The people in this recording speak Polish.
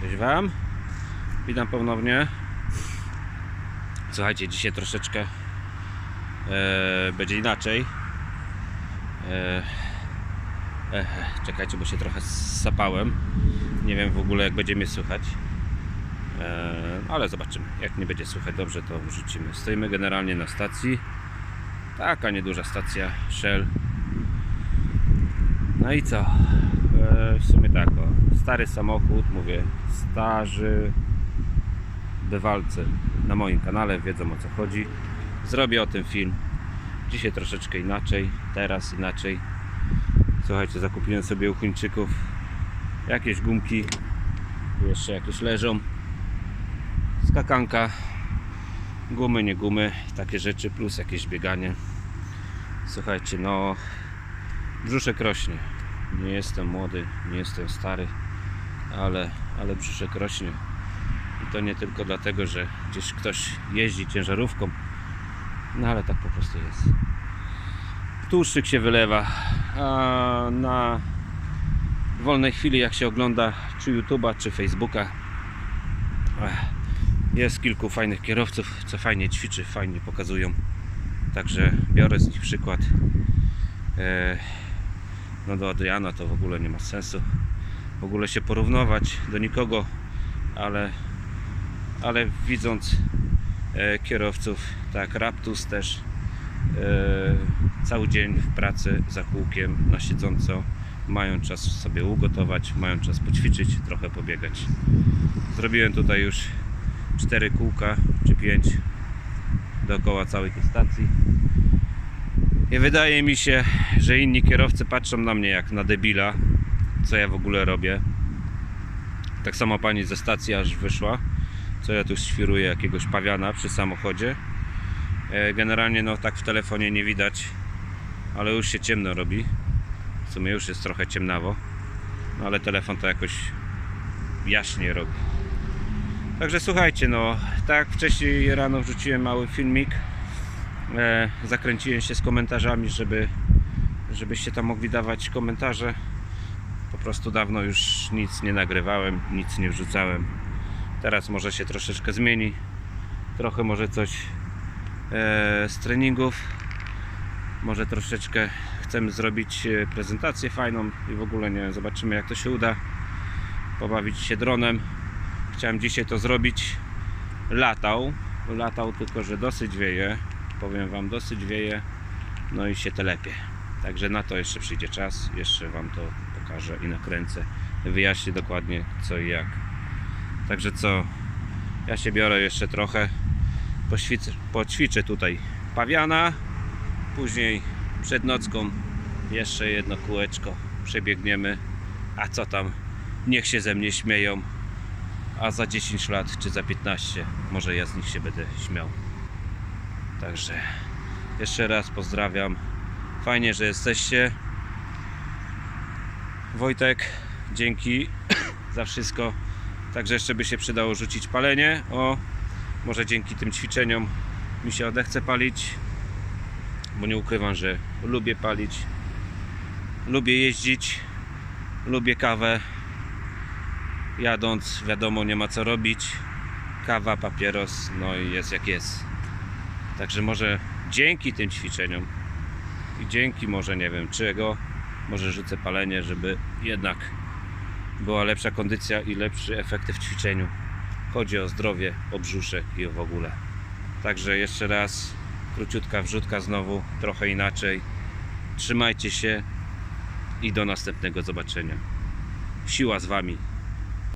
Cześć Wam. Witam ponownie. Słuchajcie, dzisiaj troszeczkę e, będzie inaczej. E, e, czekajcie, bo się trochę sapałem. Nie wiem w ogóle jak będzie mnie słychać. E, ale zobaczymy. Jak nie będzie słychać dobrze, to wrzucimy. Stoimy generalnie na stacji. Taka nieduża stacja Shell. No i co? E, w sumie tak, o. stary samochód, mówię, starzy bywalcy na moim kanale wiedzą o co chodzi. Zrobię o tym film. Dzisiaj troszeczkę inaczej, teraz inaczej. Słuchajcie, zakupiłem sobie u Chińczyków jakieś gumki, jeszcze jakieś leżą, skakanka, gumy, nie gumy, takie rzeczy, plus jakieś bieganie. Słuchajcie, no brzuszek rośnie. Nie jestem młody, nie jestem stary, ale, ale brzuszek rośnie. I to nie tylko dlatego, że gdzieś ktoś jeździ ciężarówką, no ale tak po prostu jest. Tłuszczyk się wylewa, a na wolnej chwili jak się ogląda czy YouTube'a, czy Facebooka jest kilku fajnych kierowców, co fajnie ćwiczy, fajnie pokazują. Także biorę z nich przykład. No do Adriana to w ogóle nie ma sensu w ogóle się porównywać do nikogo, ale, ale widząc e, kierowców, tak Raptus też e, cały dzień w pracy za kółkiem na siedząco mają czas sobie ugotować, mają czas poćwiczyć, trochę pobiegać. Zrobiłem tutaj już cztery kółka czy pięć dookoła całej tej stacji. I wydaje mi się, że inni kierowcy patrzą na mnie jak na debila, co ja w ogóle robię. Tak samo pani ze stacji aż wyszła, co ja tu świruję jakiegoś pawiana przy samochodzie. E, Generalnie no tak w telefonie nie widać, ale już się ciemno robi. W sumie już jest trochę ciemnawo, no ale telefon to jakoś jaśniej robi. Także słuchajcie, no tak wcześniej rano wrzuciłem mały filmik. E, zakręciłem się z komentarzami, żeby żebyście tam mogli dawać komentarze. Po prostu dawno już nic nie nagrywałem, nic nie wrzucałem. Teraz może się troszeczkę zmieni. Trochę może coś e, z treningów. Może troszeczkę chcemy zrobić e, prezentację fajną i w ogóle nie wiem, zobaczymy jak to się uda. Pobawić się dronem. Chciałem dzisiaj to zrobić. Latał. Latał tylko, że dosyć wieje. Powiem Wam, dosyć wieje. No i się telepie. Także na to jeszcze przyjdzie czas. Jeszcze Wam to pokażę i nakręcę. Wyjaśnię dokładnie co i jak. Także co? Ja się biorę jeszcze trochę. Poćwiczę, tutaj pawiana. Później przed nocką jeszcze jedno kółeczko przebiegniemy. A co tam? Niech się ze mnie śmieją. A za 10 lat czy za 15 może ja z nich się będę śmiał. Także jeszcze raz pozdrawiam. Fajnie, że jesteście. Wojtek, dzięki za wszystko. Także jeszcze by się przydało rzucić palenie. O, może dzięki tym ćwiczeniom mi się odechce palić. Bo nie ukrywam, że lubię palić. Lubię jeździć. Lubię kawę. Jadąc, wiadomo, nie ma co robić. Kawa, papieros, no i jest jak jest. Także może dzięki tym ćwiczeniom i dzięki może nie wiem czego, może rzucę palenie, żeby jednak była lepsza kondycja i lepszy efekty w ćwiczeniu. Chodzi o zdrowie, o brzuszek i o w ogóle. Także jeszcze raz, króciutka wrzutka znowu, trochę inaczej. Trzymajcie się i do następnego zobaczenia. Siła z Wami.